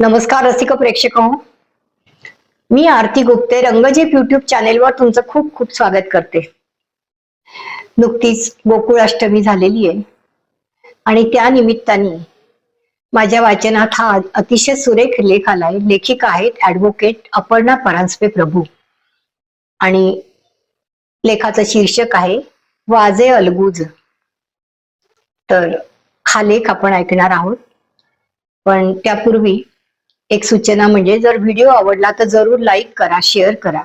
नमस्कार रसिक प्रेक्षक हो मी आरती गुप्ते रंगजीप युट्यूब चॅनेलवर तुमचं खूप खूप स्वागत करते. नुकतीच गोकुळाष्टमी झालेली आहे. आणि त्या निमित्ताने माझ्या वाचनात हा अतिशय सुरेख लेख आलाय. लेखिका आहेत ऍडव्होकेट अपर्णा परांजपे प्रभू. आणि लेखाचं शीर्षक आहे वाजे अलगूज. तर हा लेख आपण ऐकणार आहोत. पण त्यापूर्वी एक सूचना म्हणजे जर व्हिडिओ आवडला तर जरूर लाईक करा शेअर करा.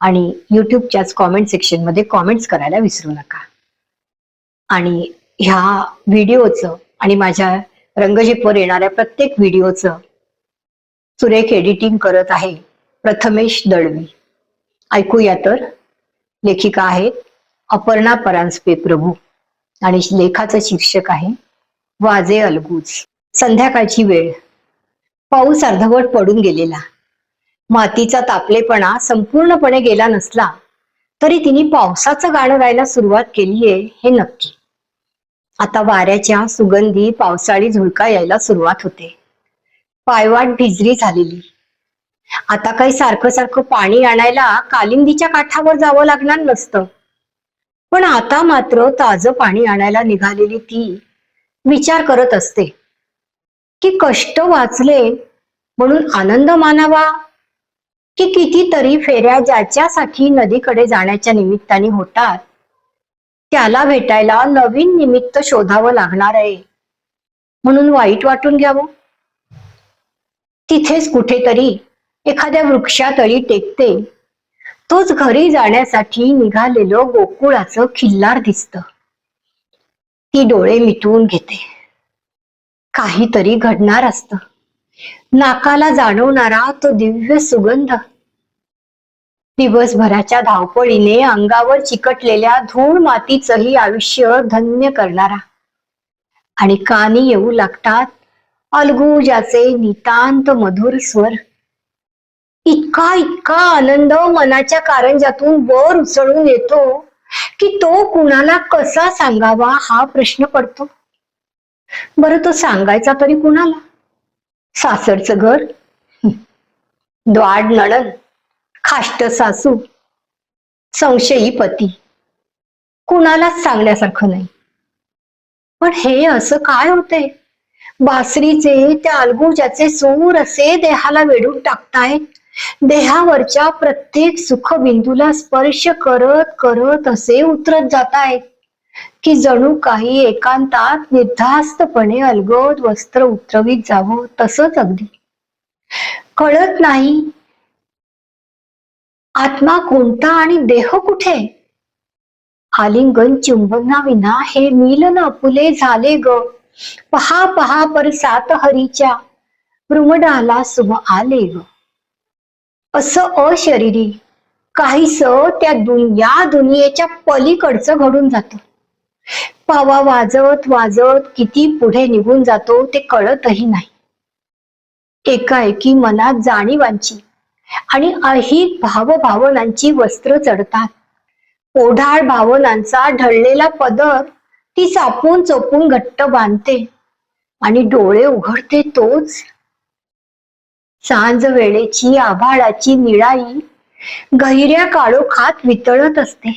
आणि युट्यूबच्याच कॉमेंट सेक्शनमध्ये कॉमेंट्स करायला विसरू नका. आणि ह्या व्हिडिओचं आणि माझ्या रंगजीपवर येणाऱ्या प्रत्येक व्हिडिओचं सुरेख एडिटिंग करत आहे प्रथमेश दळवी. ऐकूया तर. लेखिका आहेत अपर्णा परांजपे प्रभू आणि लेखाचं शीर्षक आहे वाजे अलगूज. संध्याकाळची वेळ. पाऊस अर्धवट पडून गेलेला. मातीचा तापलेपणा संपूर्णपणे गेला नसला तरी तिने पावसाचं गाणं गायला सुरुवात केलीये हे नक्की. आता वाऱ्याच्या सुगंधी पावसाळी झुळका यायला सुरुवात होते. पायवाट भिजरी झालेली. आता काही सारखं सारखं पाणी आणायला कालिंदीच्या काठावर जावं लागणार नसतं. पण आता मात्र ताजं पाणी आणायला निघालेली ती विचार करत असते. की कष्ट वाचले म्हणून आनंद मानावा? की कितीतरी फेऱ्या ज्याच्यासाठी नदीकडे जाण्याच्या निमित्ताने होतात त्याला भेटायला नवीन निमित्त शोधावं लागणार आहे. म्हणून वाईट वाटून घ्यावं. तिथेच कुठेतरी एखाद्या वृक्षातळी टेकते. तोच घरी जाण्यासाठी निघालेलं गोकुळाचं खिल्लार दिसत. ती डोळे मिटवून घेते. काहीतरी घडणार असत. नाकाला जाणवणारा तो दिव्य सुगंध. दिवसभराच्या धावपळीने अंगावर चिकटलेल्या धूळ मातीचंही आयुष्य धन्य करणारा. आणि कानी येऊ लागतात अलगुजाचे नितांत मधुर स्वर. इतका इतका आनंद मनाच्या कारंजातून वर उचळून येतो की तो कुणाला कसा सांगावा हा प्रश्न पडतो. बरं तो सांगायचा तरी कुणाला? सासरचं घर? द्वाड नणन खाष्ट सासू? संशयी पती? कुणालाच सांगण्यासारखं नाही. पण हे असं काय होते बासरीचे त्या अलगुजाचे सूर असे देहाला वेढून टाकतायत. देहावरच्या प्रत्येक सुखबिंदूला स्पर्श करत करत असे उतरत जातायत. की जणू काही एकांतात निर्धास्तपणे अलगद वस्त्र उतरवीत जावं तसंच अगदी. कळत नाही आत्मा कोणता आणि देह कुठे? आलिंगन चुंबनाविना हे मिलन अपुले झाले ग. पहा पहा पर सात हरीच्या. भ्रुमडाला सुम आले ग. असं अशरीरी. काहीस त्या दुन या दुनियेच्या पलीकडचं घडून जातं. पावा वाजवत वाजत किती पुढे निघून जातो ते कळतही नाही. एकाएकी मनात जाणीवांची आणि अहित भावभावनांची वस्त्र चढतात. ओढाळ भावनांचा ढळलेला पदर ती चापून चोपून घट्ट बांधते आणि डोळे उघडते तोच. सांज वेळेची आभाळाची निळाई गहिऱ्या काळोखात वितळत असते.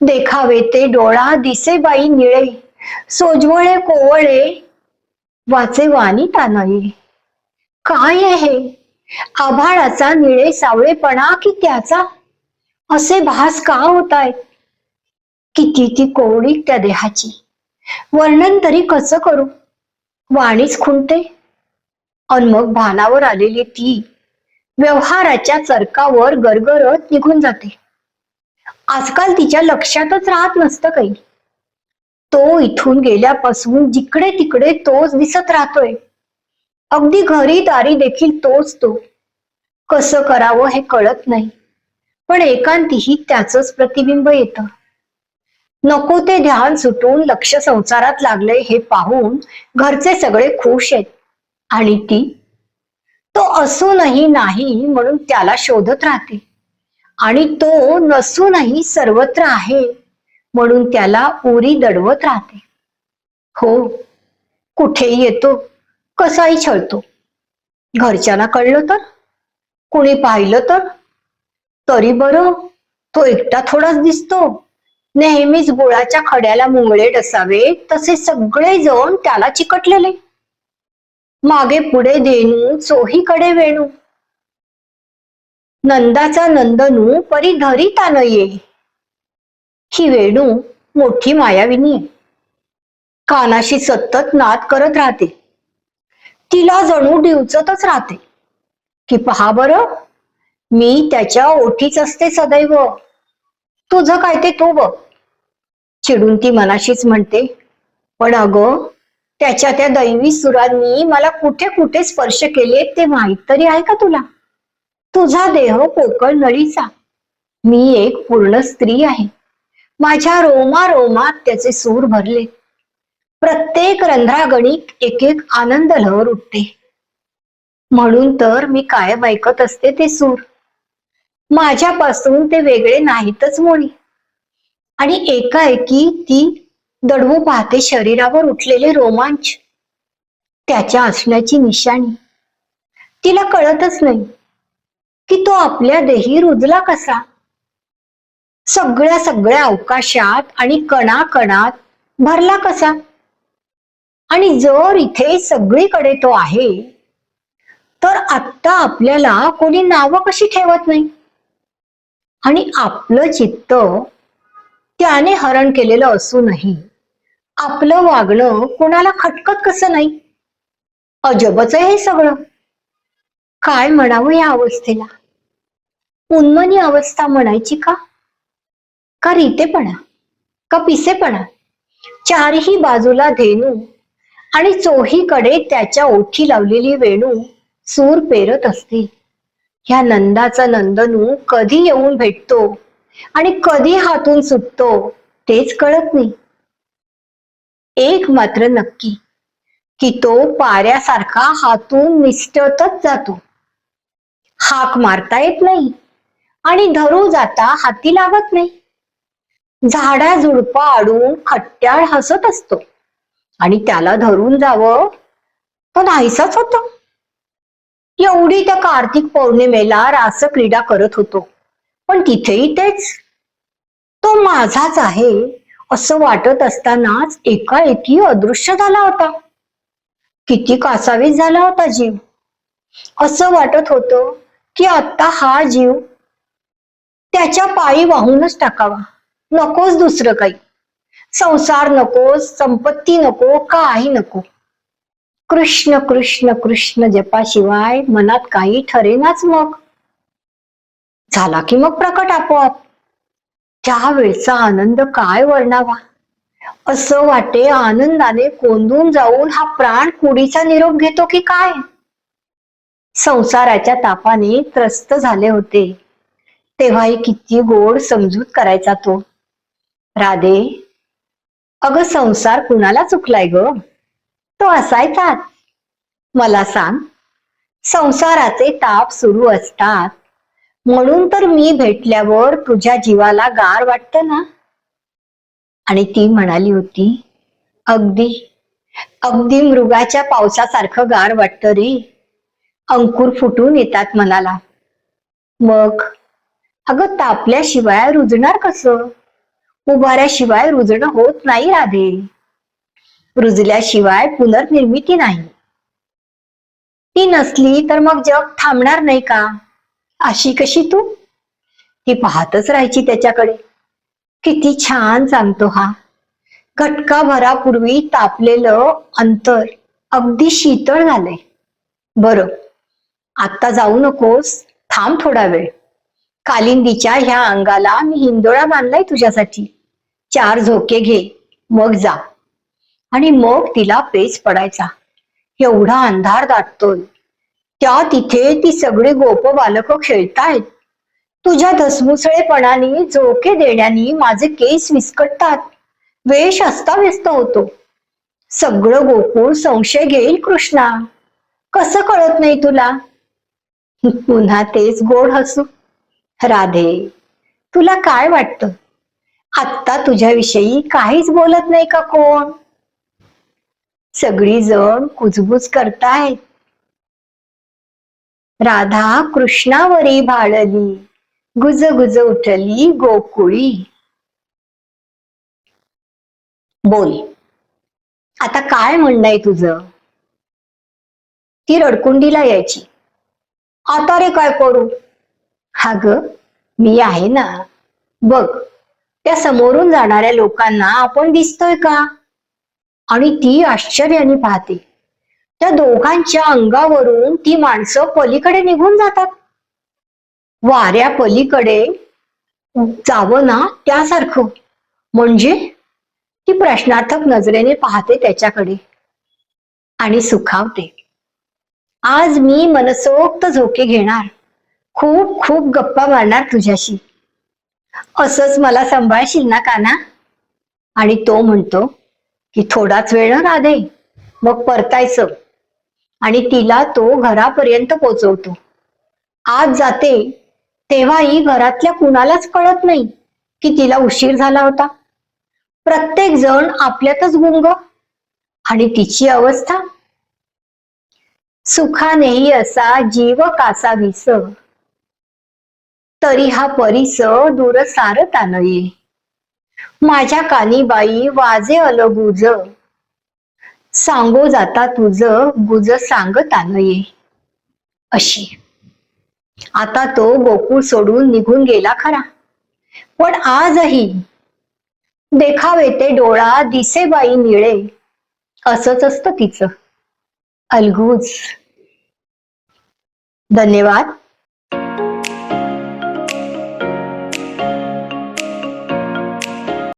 देखावे ते डोळा दिसे बाई निळे. सोजवळे कोवळे वाचे वाणी तानळी काय आहे? आभाळाचा निळे सावळेपणा कि त्याचा? असे भास का होत आहेत किती ती कोवळी त्या देहाची. वर्णन तरी कसं करू? वाणीच खुंटते. अन मग भानावर आलेली ती व्यवहाराच्या चरकावर गरगरत निघून जाते. आजकाल तिच्या लक्षातच राहत नसतं काही. तो इथून गेल्यापासून जिकडे तिकडे तोच दिसत राहतोय. अगदी घरी दारी देखील तोच तो. कसं करावं हे कळत नाही. पण एकांतीही त्याचंच प्रतिबिंब येतं. नको ते ध्यान सुटून लक्ष संसारात लागले हे पाहून घरचे सगळे खुश आहेत. आणि ती तो असूनही नाही म्हणून त्याला शोधत राहते. आणि तो नसूनही सर्वत्र आहे म्हणून त्याला उरी दडवत राहते. हो कुठेही येतो कसाही छळतो. घरच्यांना कळलं तर? कुणी पाहिलं तर? तरी बरं तो एकटा थोडाच दिसतो. नेहमीच गुळाच्या खड्याला मुंगळे डसावे तसे सगळे जण त्याला चिकटलेले. मागे पुढे देणू चोहीकडे वेणू. नंदाचा नंदनू परी धरिता तान ये. ही वेणू मोठी मायाविनी आहे. कानाशी सतत नाद करत राहते. तिला जणू डिवचतच राहते. की पहा बर मी त्याच्या ओठीच असते सदैव. तुझं काय ते तू बघ. चिडून ती मनाशीच म्हणते पण अगं त्याच्या त्या दैवी सुरांनी मला कुठे कुठे स्पर्श केले ते माहीत तरी आहे का तुला? तुझा देह पोकळ नळीचा मी एक पूर्ण स्त्री आहे. माझ्या रोमा रोमात त्याचे सूर भरले. प्रत्येक रंध्रागणिक एक एक आनंद लहर उठते. म्हणून तर मी कायम ऐकत असते ते सूर. माझ्यापासून ते वेगळे नाहीतच मुळी आणि एकाएकी ती दडवू पाहते शरीरावर उठलेले रोमांच. त्याच्या असण्याची निशाणी. तिला कळतच नाही. की तो आपल्या देही रुजला कसा? सगळ्या सगळ्या अवकाशात आणि कणाकणात भरला कसा? आणि जर इथे सगळीकडे तो आहे तर आत्ता आपल्याला कोणी नावं कशी ठेवत नाही? आणि आपलं चित्त त्याने हरण केलेलं असूनही आपलं वागणं कोणाला खटकत कसं नाही? अजबच आहे हे सगळं. काय म्हणावं या अवस्थेला? उन्मनी अवस्था म्हणायची का? का रीतेपणा? का पिसेपणा? चारही बाजूला धेनू आणि चोहीकडे त्याच्या ओठी लावलेली वेणू सूर पेरत असते. ह्या नंदाचा नंदनू कधी येऊन भेटतो आणि कधी हातून सुटतो तेच कळत नाही. एक मात्र नक्की की तो पाऱ्यासारखा हातून निसटतच जातो. हाक मारता येत नाही आणि धरू जाता हाती लागत नाही. झाडा झुडपा आडून खट्ट्याळ हसत असतो आणि त्याला धरून जावं तो नाहीसाच होतो. एवढी त्या कार्तिक पौर्णिमेला रास क्रीडा करत होतो. पण तिथेही तेच. तो माझाच आहे असं वाटत असतानाच एकाएकी अदृश्य झाला होता. किती कासावीस झाला होता जीव. असं वाटत होतं की आता हा जीव त्याच्या पायी वाहूनच टाकावा. नकोच दुसरं काही. संसार नकोस संपत्ती नको काही नको. कृष्ण कृष्ण कृष्ण जपाशिवाय मनात काही ठरेनाच मग. झाला की मग प्रकट आपोआप. त्या वेळचा आनंद काय वर्णावा? असं वाटे आनंदाने कोंदून जाऊन हा प्राण कुडीचा निरोप घेतो की काय? संसाराच्या तापाने त्रस्त झाले होते. तेव्हाही किती गोड समजूत करायचा तो. राधे अगं संसार कुणाला चुकलाय ग? तो असायचाच. मला सांग संसाराचे ताप सुरू असतात. म्हणून तर मी भेटल्यावर तुझ्या जीवाला गार वाटत ना? आणि ती म्हणाली होती अगदी अगदी मृगाच्या पावसासारखं गार वाटतं रे. अंकुर फुटून येतात मनाला. मग अगं तापल्याशिवाय रुजणार कसं? उभाऱ्याशिवाय रुजणं होत नाही राधे. रुजल्याशिवाय पुनर्निर्मिती नाही. ती नसली तर मग जग थांबणार नाही का? अशी कशी तू? ती पाहतच राहायची त्याच्याकडे. किती छान सांगतो हा. घटका भरापूर्वी तापलेलं अंतर अगदी शीतळ झालंय. बरं आत्ता जाऊ नकोस. थांब थोडा वेळ. कालिंदीच्या ह्या अंगाला मी हिंदोळा बांधलाय तुझ्यासाठी. चार झोके घे. मग जा. आणि मग तिला पेच पडायचा. एवढा अंधार दाटतोय. त्या तिथे ती सगळी गोप बालक खेळतायत. तुझ्या धसमुसळेपणाने झोके देण्याने माझे केस विस्कटतात. वेश अस्ताव्यस्त होतो. सगळं गोकुळ संशय घेईल कृष्णा. कसं कळत नाही तुला? पुन्हा तेच गोड हसू. राधे तुला काय वाटतं? आत्ता तुझ्याविषयी काहीच बोलत नाही का कोण? सगळी जण कुजबुज करतायत. राधा कृष्णावरी भाळली. गुज गुज उठली गोकुळी. बोल आता काय म्हणणं आहे तुझं? ती रडकुंडीला यायची. आता रे काय करू? हा ग मी आहे ना बघ त्या समोरून जाणाऱ्या लोकांना आपण दिसतोय का? आणि ती आश्चर्याने पाहते. त्या दोघांच्या अंगावरून ती माणसं पलीकडे निघून जातात. वाऱ्या पलीकडे जावं ना त्यासारखं. म्हणजे ती प्रश्नार्थक नजरेने पाहते त्याच्याकडे आणि सुखावते. आज मी मनसोक्त झोके घेणार. खूप खूप गप्पा मारणार तुझ्याशी. असंच मला सांभाळशील ना काना आणि तो म्हणतो की थोडाच वेळ ना राधे. मग परतायचं. आणि तिला तो घरापर्यंत पोचवतो. आज जाते तेव्हाही घरातल्या कुणालाच कळत नाही की तिला उशीर झाला होता. प्रत्येक जण आपल्यातच गुंग. आणि तिची अवस्था सुखानेही असा जीव कासा विस तरी हा परिस दूर सारता नये माझ्या कानी बाई वाजे अलगुज सांगो जाता तुझ गुज सांगता नये अशी. आता तो गोकुळ सोडून निघून गेला खरा. पण आजही देखावे ते डोळा दिसे बाई निळे असंच असतं तिचं. अलगूज. धन्यवाद.